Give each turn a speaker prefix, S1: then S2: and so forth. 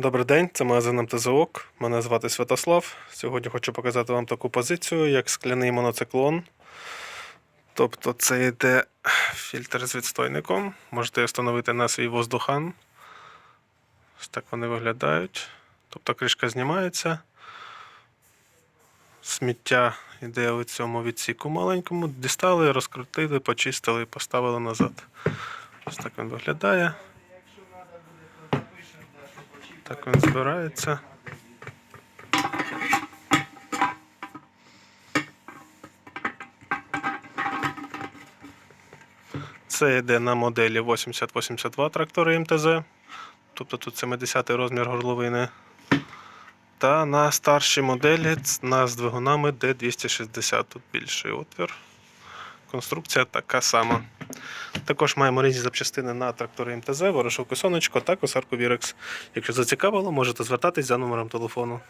S1: Добрий день, це магазин МТЗОК. Мене звати Святослав. Сьогодні хочу показати вам таку позицію, як скляний моноциклон. Тобто це йде фільтр з відстойником. Можете встановити на свій воздухан. Ось так вони виглядають. Тобто кришка знімається. Сміття йде у цьому відсіку маленькому. Дістали, розкрутили, почистили і поставили назад. Ось так він виглядає. Так він збирається. Це йде на моделі 8082 трактори МТЗ. Тобто тут 70 розмір горловини. Та на старшій моделі на з двигунами D260. Тут більший отвір. Конструкція така сама. Також маємо різні запчастини на трактори МТЗ, ворошилку сонечко та косарку Вірекс. Якщо зацікавило, можете звертатись за номером телефону.